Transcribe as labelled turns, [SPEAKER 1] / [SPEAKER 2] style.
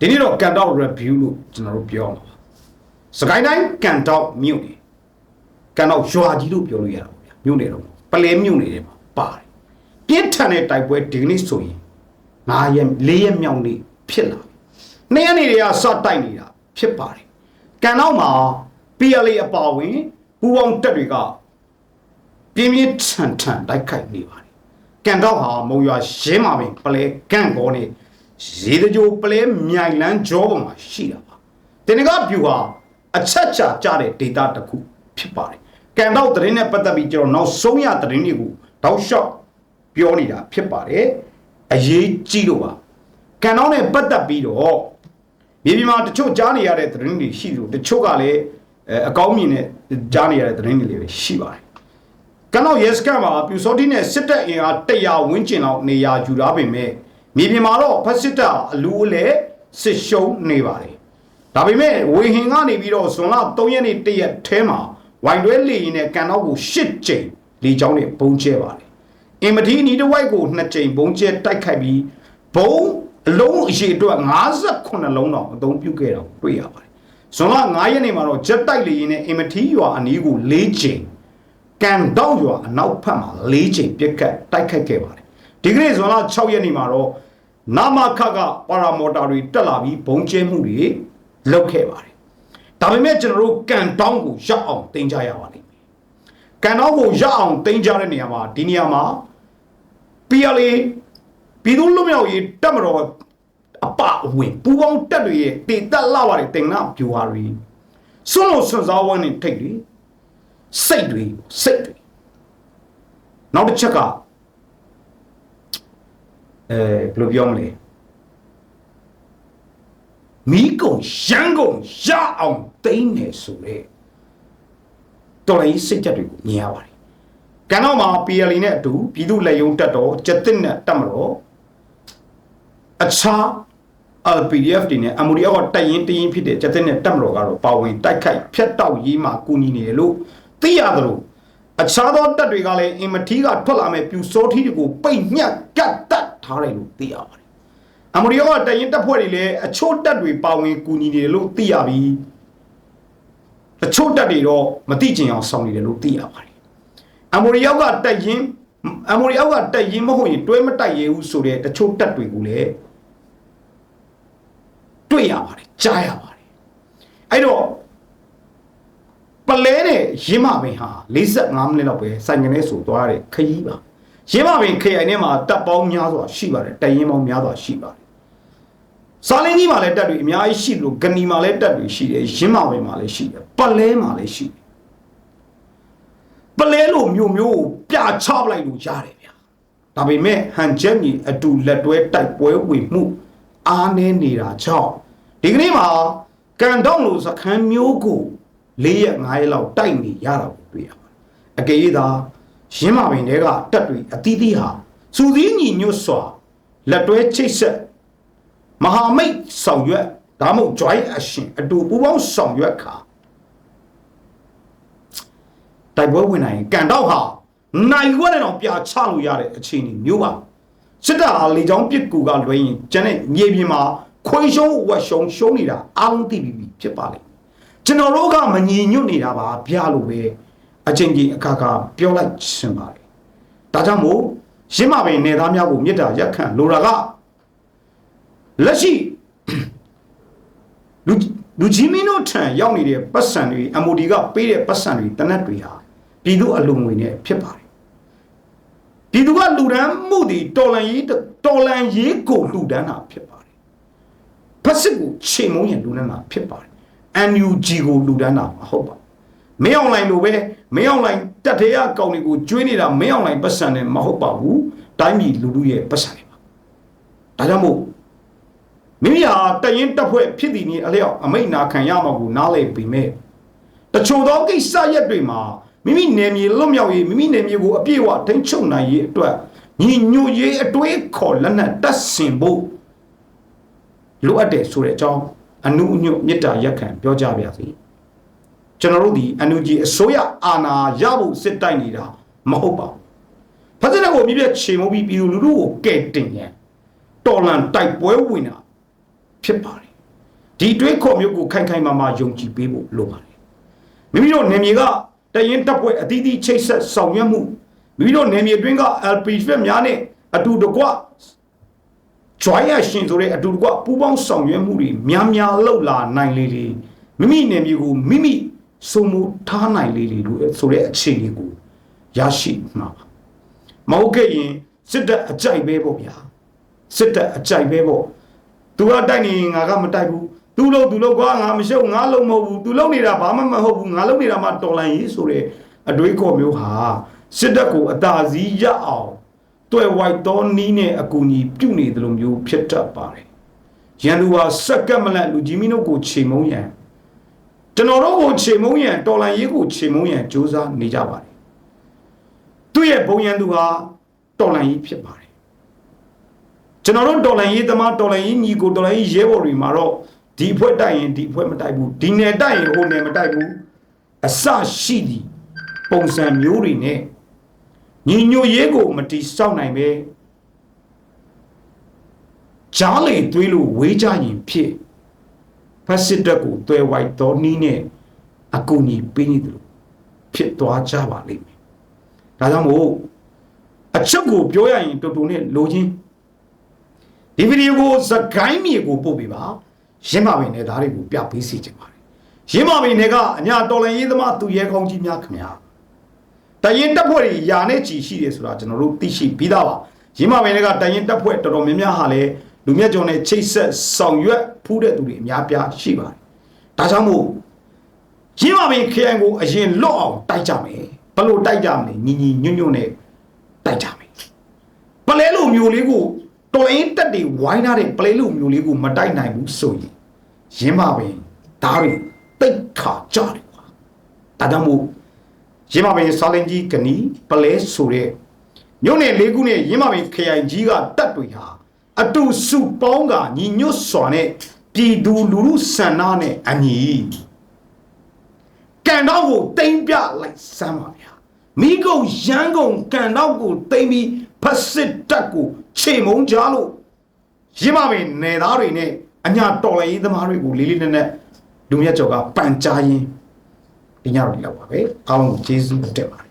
[SPEAKER 1] ဒီနေ့တော့ကန်တော့ review လို့ကျွန်တော်တို့ပြောမှာပါစကိုင်းတိုင်းကန်တော့မြို့နေကန်တော့ရွာကြီးလို့ပြောလို့ရတာပေါ့ဗျာမြို့နေတော့ပလဲမြို့နေတယ်မှာပါတယ်ပြင်းထန်တဲ့တိုက်ပွဲဒီကနေ့ဆိုရင်9ရက်4ရက်မြောက်နေ့ဖြစ်လာပြီနေ့ရက်နေ့တွေကစတိုက်နေတာဖြစ်ပါတယ်ကန်တော့မှာ PLA အပါဝင်ပူပေါင်းတက်တွေကပြင်းပြင်းထန်ထန်တိုက်ခိုက်နေပါတယ်ကန်တော့ဟာမုံရွာရင်းမှာပင်ပလဲကန့်ကောနေ ရေတကြိုပလဲမြိုင်လန်းကြောပေါ်မှာရှိတာပါတင်ကပြူဟာအချက်ချာကြတဲ့ data တစ်ခုဖြစ်ပါတယ်ကန်တော့သတင်းနဲ့ပတ်သက်ပြီးကျွန်တော်နောက်ဆုံးရသတင်းတွေကိုတောက်လျှောက်ပြောနေတာဖြစ်ပါတယ်အရေးကြီးလို့ပါကန်တော့နဲ့ပတ်သက်ပြီးတော့မြေပြင်မှာတချို့ကြားနေရတဲ့သတင်းတွေရှိလို့တချို့ကလည်းအဲအကောင်းမြင်နဲ့ကြားနေရတဲ့သတင်းတွေလည်းပဲရှိပါတယ်ကနောက်ရဲစခန်းမှာပြူစောတိနဲ့စစ်တပ်အင်အား100ဝန်းကျင်လောက်နေရာယူထားပေမဲ့ မြေပြင်မှာတော့ဖက်စစ်တပ်အလူအလဲစစ်ရှုံးနေပါတယ်။ဒါပေမဲ့ဝေဟင်ကနေပြီးတော့ဇွန်လ3ရက်နေ့တရက်ထဲမှာဝိုင်တွဲလေရင်နဲ့ကန်တော့ကို10ကြိမ်လေကြောင်းနဲ့ပုံကျဲပါတယ်။အင်မတီနီတဝိုက်ကို2ကြိမ်ပုံကျဲတိုက်ခိုက်ပြီးဘုံအလုံးအရှိအတွက်58လုံးတော့အသုံးပြုခဲ့တာကိုတွေ့ရပါတယ်။ဇွန်လ9ရက်နေ့မှာတော့ဂျက်တိုက်လေရင်နဲ့အင်မတီရွာအနီးကို4ကြိမ်ကန်တောက်ရွာအနောက်ဖက်မှာ၄ချိန်ပြက်ကတ်တိုက်ခိုက်ခဲ့ပါတယ် ဒီကနေ့ဇွန်လ6ရက်နေ့မှာတော့နာမခကပါရာမော်တာတွေတက်လာပြီးဘုံကျဲမှုတွေလုပ်ခဲ့ပါတယ်ဒါပေမဲ့ကျွန်တော်တို့ကန်တောင်းကိုရောက်အောင်တင်ကြရပါလိမ့်မယ်ကန်တောင်းကိုရောက်အောင်တင်ကြတဲ့နေရာမှာဒီနေရာမှာ PLA ပြည်သူ့လူမျိုးရေးတက်မတော်အပအဝင်ပူပေါင်းတက်တွေရဲ့တေတက်လာပါတယ်တင်နာပြူဟာတွေစွန့်လို့စွန့်စားဝန်းနေထိတ်တွေစိတ်တွေစိတ်တွေနောက်တစ်ချက်က အဲဘယ်လိုပြောမလဲမိကုံရန်ကုန်ရအောင်တိမ့်နေဆိုတဲ့တော်လိုင်းစိတ်ချက်တွေကိုမြင်ရပါတယ်ကံတော့မှာ PLE နဲ့အတူပြည်သူလက်ယုံတက်တော့ကျက်တစ်နဲ့တက်မတော့အခြား LPDF တွေနဲ့ MODF ကတိုက်ရင်တရင်ဖြစ်တဲ့ကျက်တဲ့နဲ့တက်မတော်ကတော့ပါဝင်တိုက်ခိုက်ဖျက်တောက်ရေးမှာကူညီနေတယ်လို့သိရသလိုအခြားသောတပ်တွေကလည်းအင်မထီးကထွက်လာမဲ့ပြူစောထီးတွေကိုပိတ်ညက်ကတ်တတ် ထားတယ်လို့သိရပါတယ်။ MODF ကတိုက်ရင်တပ်ဖွဲ့တွေလည်းအချို့တပ်တွေပါဝင်ကူညီနေတယ်လို့သိရပြီးတချို့တပ်တွေတော့မသိကျင်အောင်ဆောင်နေတယ်လို့သိရပါတယ်။ MODF ကတိုက်ရင် MODF ကတိုက်ရင်မဟုတ်ရင်တွဲမတိုက်ရဘူးဆိုတဲ့တချို့တပ်တွေကိုလည်းတွေ့ရပါတယ်ကြားရပါတယ်အဲ့တော့ပလဲတဲ့ရင်းမပင်ဟာ45မိနစ်လောက်ပဲစိုင်ကနေဆိုသွားတဲ့ခရီးပါ ရင်းမပင်ခရိုင်ထဲမှာတပ်ပေါင်းများစွာရှိပါတယ်တရင်ပေါင်းများစွာရှိပါတယ်စာလင်းကြီးမှာလည်းတပ်တွေအများကြီးရှိလို့ဂနီမှာလည်းတပ်တွေရှိတယ်ရင်းမပင်မှာလည်းရှိတယ်ပလဲမှာလည်းရှိတယ်ပလဲလို့မျိုးမျိုးကိုပြချပလိုက်လို့ရတယ်ဗျာဒါပေမဲ့ဟန်ချက်ကြီးအတူလက်တွဲတိုက်ပွဲဝင်မှုအားနည်းနေတာကြောင့်ဒီကနေ့မှာကန်တော့လို့စခန်းမျိုးကို၄ရက်၅ရက်လောက်တိုက်နေရတာကိုတွေ့ရပါတယ်အကယ်၍သာ ရင်းမာပင်တွေကတက်တွေအသီးသီးဟာစူသီးညီညွတ်စွာလက်တွဲချိတ်ဆက်မဟာမိတ်ဆောင်ရွက်ဒါမှမဟုတ် joint action အတူပူးပေါင်းဆောင်ရွက်ခါတိုက်ပွဲဝင်နိုင်ရင်ကန်တော့ဟာနိုင်ခွက်နဲ့တော့ပြချလို့ရတဲ့အခြေအနေမျိုးပါစစ်တပ်ဟာလေကြောင်းပစ်ကူကလွှဲရင်ကျန်တဲ့မြေပြင်မှာခွေရှုံးဝက်ရှုံးရှုံးနေတာအားလုံးသိပြီးပြီဖြစ်ပါလေကျွန်တော်တို့ကမညီညွတ်နေတာပါဗျာလို့ပဲ အချင်းကြီးအခါခါပြောလိုက်ရှင်ပါလေဒါကြောင့်မို့ရင်းမပင်နေသားများကိုမြစ်တာရက်ခံလိုတာကလက်ရှိလူလူကြီးမင်းတို့ထံရောက်နေတဲ့ပတ်စံတွေ MOD ကပေးတဲ့ပတ်စံတွေတနက်တွေဟာပြည်သူအလုံငွေနဲ့ဖြစ်ပါတယ်ပြည်သူကလူဒန်းမှုဒီတော်လန်ရေးတော်လန်ရေးကိုလူဒန်းတာဖြစ်ပါတယ်ဖက်စစ်ကိုချိန်မုံရင်လူဒန်းတာဖြစ်ပါတယ် NUG ကိုလူဒန်းတာမဟုတ်ပါဘူး မင်းအောင်လိုင်းလိုပဲမင်းအောင်လိုင်းတက်သေးရကောင်တွေကိုကျွေးနေတာမင်းအောင်လိုင်းပတ်စံနဲ့မဟုတ်ပါဘူးတိုင်းပြည်လူလူရဲ့ပတ်စံတွေပါဒါကြောင့်မို့မိမိဟာတရင်တက်ဖွဲ့ဖြစ်တည်နေအလျောက်အမိတ်နာခံရမှာကိုနားလေပြီမဲ့တချို့သောကိစ္စရက်တွေမှာမိမိနယ်မြေလွတ်မြောက်ရေးမိမိနယ်မြေကိုအပြည့်အဝထိန်းချုပ်နိုင်ရေးအတွက်ညီညွတ်ရေးအတွေးခေါ်လက်နက်တပ်ဆင်ဖို့လိုအပ်တယ်ဆိုတဲ့အကြောင်းအနုအညွတ်မေတ္တာရက်ခံပြောကြပါစေ ကျွန်တော်တို့ဒီအန်ယူဂျီအစိုးရအာဏာရဖို့စစ်တိုက်နေတာမဟုတ်ပါဘူးဖက်စစ်တပ်ကိုမြပြချေမှုပြီးပြည်သူလူထုကိုကဲ့တင်ရန်တော်လန်တိုက်ပွဲဝင်တာဖြစ်ပါတယ်ဒီတွေးခေါ်မျိုးကိုခိုင်ခိုင်မာမာယုံကြည်ပေးဖို့လိုပါတယ်မိမိတို့နေမြေကတရင်တပ်ဖွဲ့အသီးသီးချိတ်ဆက်ဆောင်ရွက်မှုမိမိတို့နေမြေတွင်းက LP ဖက်များနဲ့အတူတကွ joy ရရှင်ဆိုတဲ့အတူတကွပူးပေါင်းဆောင်ရွက်မှုတွေများများလှုပ်လာနိုင်လေလေမိမိနေမြေကိုမိမိ စုံမထားနိုင်လေလေလို့ဆိုတဲ့အခြေအနေကိုရရှိမှာပါမဟုတ်ခဲ့ရင်စစ်တပ်အကြိုက်ပဲပေါ့ဗျာစစ်တပ်အကြိုက်ပဲပေါ့သူကတိုက်နေရင်ငါကမတိုက်ဘူးသူလို့သူလို့ကွာငါမရှုပ်ငါလုံးမဟုတ်ဘူးသူလုံးနေတာဘာမှမဟုတ်ဘူးငါလုံးနေတာမှတော်လန်ရေးဆိုတဲ့အတွေးခေါ်မျိုးဟာစစ်တပ်ကိုအသာစီးရအောင်တွေ့ဝိုက်သောနီးနဲ့အကူအညီပြုနေတယ်လို့မျိုးဖြစ်တတ်ပါတယ်ရန်သူဟာစက္ကန့်မလန့်လူကြီးမင်းတို့ကိုချိန်မုံရန် ကျွန်တော်တို့ကိုချိန်မုံရန်တော်လန်ရေးကိုချိန်မုံရန်စူးစမ်းနေကြပါတယ်သူ့ရဲ့ဘုံရန်သူဟာတော်လန်ရေးဖြစ်ပါတယ်ကျွန်တော်တို့တော်လန်ရေးသမားတော်လန်ရေးညီကိုတော်လန်ရေးရဲဘော်တွေမှာတော့ဒီအဖွဲ့တိုက်ရင်ဒီအဖွဲ့မတိုက်ဘူးဒီနယ်တိုက်ရင်ဟိုနယ်မတိုက်ဘူးအစရှိသည်ပုံစံမျိုးတွေနဲ့ညီညွတ်ရေးကိုမတိစောက်နိုင်ပဲကြားလေသွေးလို့ဝေးကြရင်ဖြစ် ဖက်စစ်တပ်ကိုတွဲဝိုက်တော်နီးနဲ့အကူအညီပေးနေတယ်လို့ဖြစ်သွားကြပါလိမ့်မယ်ဒါကြောင့်မို့အချက်ကိုပြောရရင်တူတူနဲ့လိုချင်းဒီဗီဒီယိုကိုစကိုင်းမြေကိုပို့ပေးပါရင်းမပင်နဲ့သားတွေကိုပြပေးစီချင်ပါတယ်ရင်းမပင်တွေကအညာတော်လန်ရေးသမားသူရဲကောင်းကြီးများခင်ဗျာတရင်တပ်ဖွဲ့တွေယာနဲ့ကြည်ရှိတယ်ဆိုတာကျွန်တော်တို့သိရှိပြီးသားပါရင်းမပင်တွေကတရင်တပ်ဖွဲ့တော်တော်များများဟာလည်း လူမြတ်ကျော်နဲ့ချိတ်ဆက်ဆောင်ရွက်ဖူးတဲ့သူတွေအများပြားရှိပါတယ်ဒါကြောင့်မို့ရင်းမပင်ခရိုင်ကိုအရင်လွတ်အောင်တိုက်ကြမယ်ဘယ်လိုတိုက်ကြမလဲညီညီညွတ်ညွတ်နဲ့တိုက်ကြမယ်ပလဲလိုမျိုးလေးကိုတော်ရင်တက်တွေဝိုင်းထားတဲ့ပလဲလိုမျိုးလေးကိုမတိုက်နိုင်ဘူးဆိုရင်ရင်းမပင်ဒါတွေတိတ်ခါကြတယ်ကွာဒါကြောင့်မို့ရင်းမပင်စာလင်ကြီးကနီပလဲဆိုတဲ့မြို့နယ်လေးခုနဲ့ရင်းမပင်ခရိုင်ကြီးကတက်တွေဟာ အတူစုပေါင်းကညီညွတ်စွာနဲ့ပြည်သူလူထုဆန္ဒနဲ့အညီကန်တော့ကိုတိမ့်ပြလိုက်စမ်းပါဗျာမိကုံရန်ကုန်ကန်တော့ကိုတိမ့်ပြီးဖက်စစ်တက်ကိုခြေမုံကြလို့ရင်းမပင်နယ်သားတွေနဲ့အညာတော်လိုင်းရေးသမားတွေကိုလေးလေးနက်နက်လူမြတ်ကျော်ကပန်ကြားရင်းဒီညတော့ဒီလောက်ပါပဲအားလုံးကိုကျေးဇူးတက်ပါတယ်